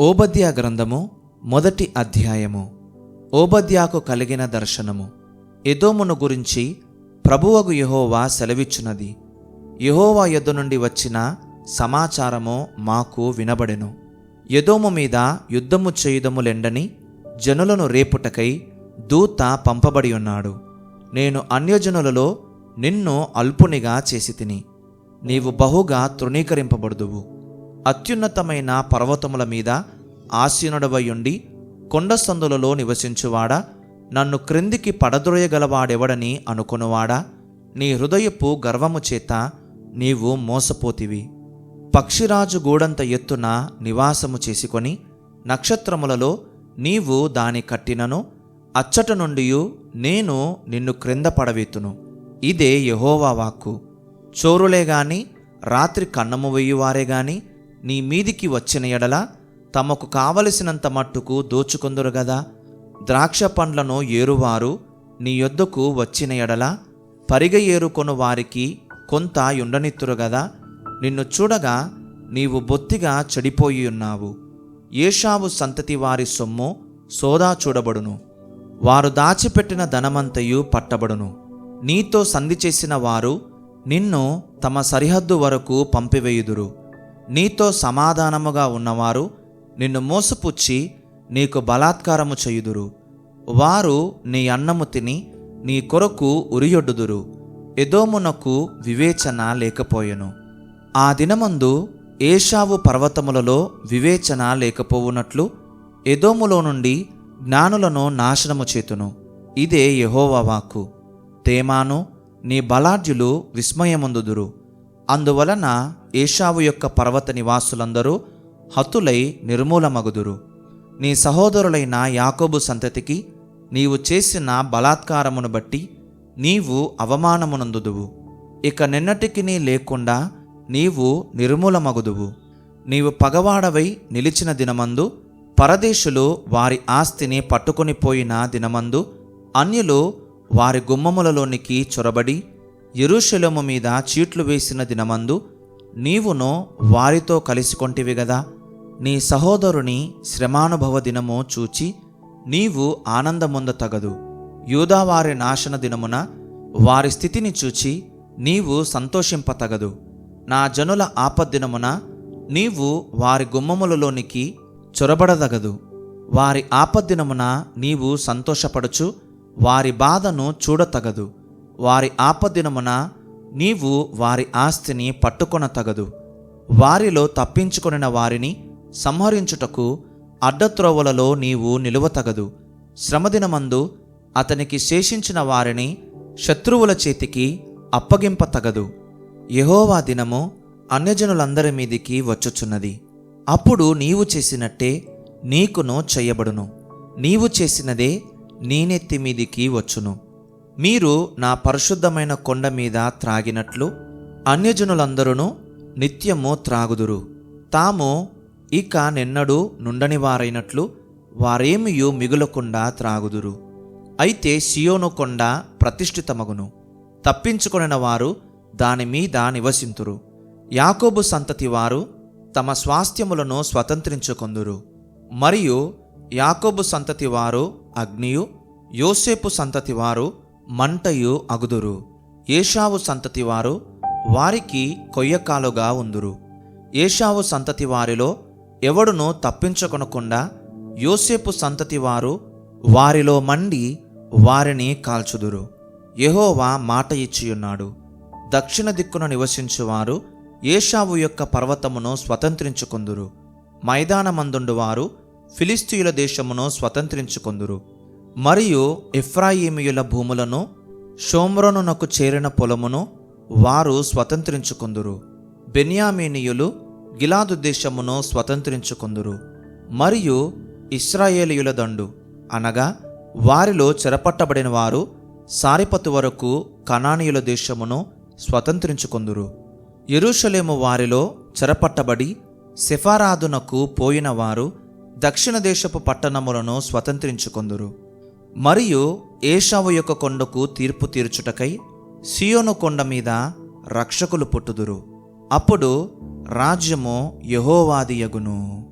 ఓబద్యా గ్రంథము మొదటి అధ్యాయము. ఓబద్యాకు కలిగిన దర్శనము. ఎదోమును గురించి ప్రభువగు యహోవా సెలవిచ్చునది. యహోవా యొద్ద నుండి వచ్చిన సమాచారము మాకు వినబడెను. ఎదోము మీద యుద్ధము చేయుదములెండని జనులను రేపుటకై దూత పంపబడి ఉన్నాడు నేను అన్యజనులలో నిన్ను అల్పునిగా చేసి తిని నీవు బహుగా తృణీకరింపబడుదువు. అత్యున్నతమైన పర్వతముల మీద ఆసీనుడవయుండి కొండ సందులలో నివసించువాడా? నన్ను క్రిందికి పడద్రోయగలవాడెవడని అనుకొనువాడా? నీ హృదయపు గర్వము చేత నీవు మోసపోతివి. పక్షిరాజు గూడంత ఎత్తున నివాసము చేసుకొని నక్షత్రములలో నీవు దాని కట్టినను అచ్చట నుండి నేను నిన్ను క్రింద పడవెత్తును ఇదే యహోవా వాక్కు. చోరులే గాని రాత్రి కన్నము వెయ్యువారే గాని నీ మీదికి వచ్చిన ఎడల తమకు కావలసినంత మట్టుకు దోచుకొందురు గదా. ద్రాక్ష పండ్లను ఏరువారు నీ యొద్దకు వచ్చిన ఎడల పరిగ ఏరుకొను వారికి కొంత ఉండనిత్తురు గదా. నిన్ను చూడగా నీవు బొత్తిగా చెడిపోయి ఉన్నావు. ఏషావు సంతతి వారి సొమ్ము సోదా చూడబడును. వారు దాచిపెట్టిన ధనమంతయు పట్టబడును. నీతో సంధి చేసిన వారు నిన్ను తమ సరిహద్దు వరకు పంపివేయుదురు. నీతో సమాధానముగా ఉన్నవారు నిన్ను మోసపుచ్చి నీకు బలాత్కారము చేయుదురు. వారు నీ అన్నము తిని నీ కొరకు ఉరియొడ్డుదురు. ఎదోమునకు వివేచన లేకపోయెను. ఆ దినమందు ఏషావు పర్వతములలో వివేచన లేకపోవునట్లు ఎదోములో నుండి జ్ఞానులను నాశనము చేతును. ఇదే యహోవాకు వాక్కు. తేమాను నీ బలాఢ్యులు విస్మయముందుదురు. అందువలన ఏషావు యొక్క పర్వత నివాసులందరూ హతులై నిర్మూలమగుదురు. నీ సహోదరులైన యాకోబు సంతతికి నీవు చేసిన బలాత్కారమును బట్టి నీవు అవమానమునందుదువు. ఇక నిన్నటికి నీ లేకుండా నీవు నిర్మూలమగుదువు. నీవు పగవాడవై నిలిచిన దినమందు పరదేశులు వారి ఆస్తిని పట్టుకొని పోయిన దినమందు అన్యులు వారి గుమ్మములలోనికి చొరబడి ఎరుశలము మీద చీట్లు వేసిన దినమందు నీవును వారితో కలిసికొంటివి గదా. నీ సహోదరుని శ్రమానుభవ దినము చూచి నీవు ఆనందముంద తగదు. యూదావారి నాశన దినమున వారి స్థితిని చూచి నీవు సంతోషింపతగదు. నా జనుల ఆపద్దినమున నీవు వారి గుమ్మములలోనికి చొరబడదగదు. వారి ఆపద్దినమున నీవు సంతోషపడుచు వారి బాధను చూడతగదు. వారి ఆపద్దినమున నీవు వారి ఆస్తిని పట్టుకొనతగదు. వారిలో తప్పించుకొనిన వారిని సంహరించుటకు అడ్డత్రోవలలో నీవు నిలువతగదు. శ్రమదినమందు అతనికి శేషించిన వారిని శత్రువుల చేతికి అప్పగింపతగదు. యహోవా దినము అన్యజనులందరి మీదికి వచ్చుచున్నది. అప్పుడు నీవు చేసినట్టే నీకును చెయ్యబడును నీవు చేసినదే నీనెత్తి మీదికి వచ్చును. మీరు నా పరిశుద్ధమైన కొండ మీద త్రాగినట్లు అన్యజనులందరూ నిత్యము త్రాగుదురు. తాము ఇక నిన్నడు నుండని వారైనట్లు వారేమియు మిగులకుండా త్రాగుదురు. అయితే సియోను కొండ ప్రతిష్ఠితమగును. తప్పించుకొనిన వారు దాని మీద నివసింతురు. యాకోబు సంతతి వారు తమ స్వాస్థ్యములను స్వతంత్రించుకొందురు. మరియు యాకోబు సంతతి వారు అగ్నియు యోసేపు సంతతి వారు మంటయు అగుదురు. ఏషావు సంతతి వారు వారికి కొయ్యకాలుగా ఉందురు. ఏషావు సంతతి వారిలో ఎవడును తప్పించుకొనకుండా యోసేపు సంతతి వారు వారిలో మండి వారిని కాల్చుదురు. యహోవా మాట ఇచ్చియున్నాడు. దక్షిణ దిక్కున నివసించువారు ఏషావు యొక్క పర్వతమును స్వతంత్రించుకుందురు. మైదానమందుండువారు ఫిలిస్తీయుల దేశమును స్వతంత్రించుకుందురు. మరియు ఇఫ్రాయిమియుల భూములను షోమ్రోనునకు చేరిన పొలమును వారు స్వతంత్రించుకుందురు. బెన్యామీనియులు గిలాదు దేశమును స్వతంత్రించుకుందురు. మరియు ఇస్రాయేలీయుల దండు. అనగా వారిలో చెరపట్టబడిన వారు సారిపతు వరకు కనానీయుల దేశమును స్వతంత్రించుకుందురు. ఎరుషలేము వారిలో చెరపట్టబడి సెఫారాదునకు పోయిన వారు దక్షిణ దేశపు పట్టణములను స్వతంత్రించుకుందురు. మరియు ఏషావు యొక్క కొండకు తీర్పు తీర్చుటకై సియోను కొండ మీద రక్షకులు పుట్టుదురు. అప్పుడు రాజ్యము యహోవాదియగును